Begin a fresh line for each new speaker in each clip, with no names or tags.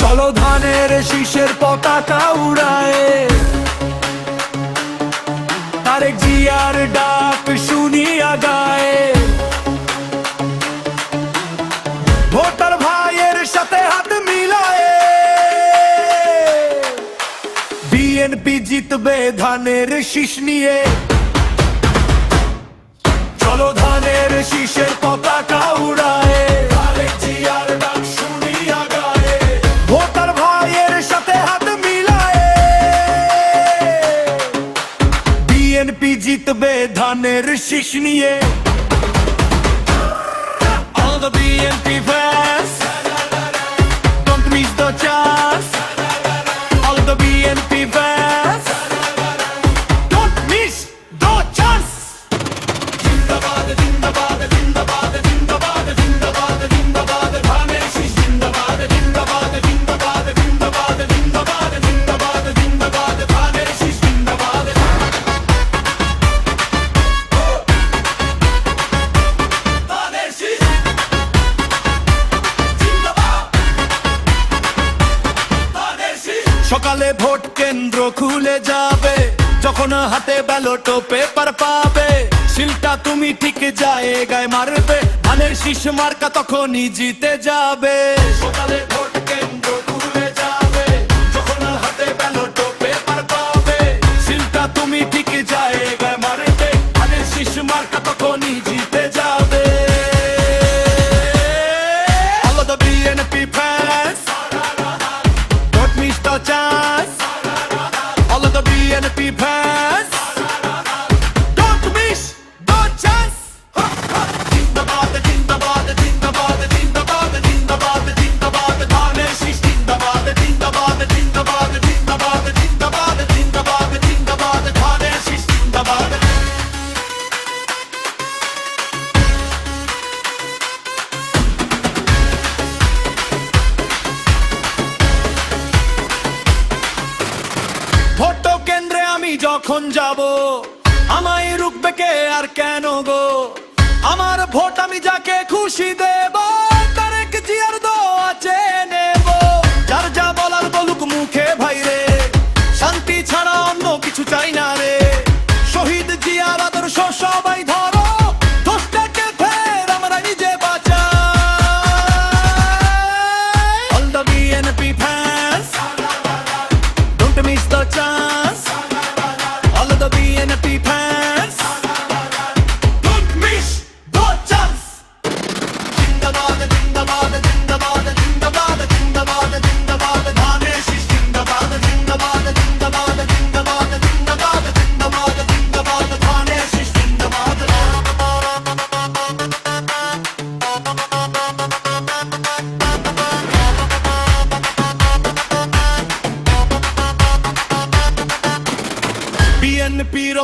চলো ধানের শীষের পতাকা উড়ায়। তারেক জিয়ার ডাক বিএনপি জিতবে ধানের শীষ নিয়ে। চলো ধানের শীষের পতাকা উড়ায়। জিতবে ধানের শীষ নিয়ে। All the BNP fans খুলে যাবে, যখন হাতে ব্যালট পেপার পাবে। শিলটা তুমি ঠিক জায়গায় মারবে, ধানের শীষ মার্কা তখনই জিতে যাবে। হাতে পেপার পাবে। তুমি মার্কা যখন যাব? আমায় রুখবে কে আর কেন গো? আমার ভোট আমি যাকে খুশি দেব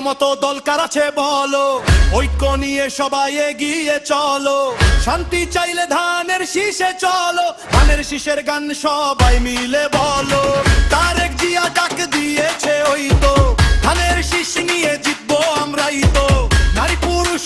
মতো দলকার আছে বলো? ঐক্য নিয়ে সবাই এগিয়ে চলো। শান্তি চাইলে ধানের শীষে চলো। ধানের শীষের গান সবাই মিলে বলো। তারেক জিয়া ডাক দিয়েছে ওই তো। ধানের শীষ নিয়ে জিতবো আমরাই তো। নারী পুরুষ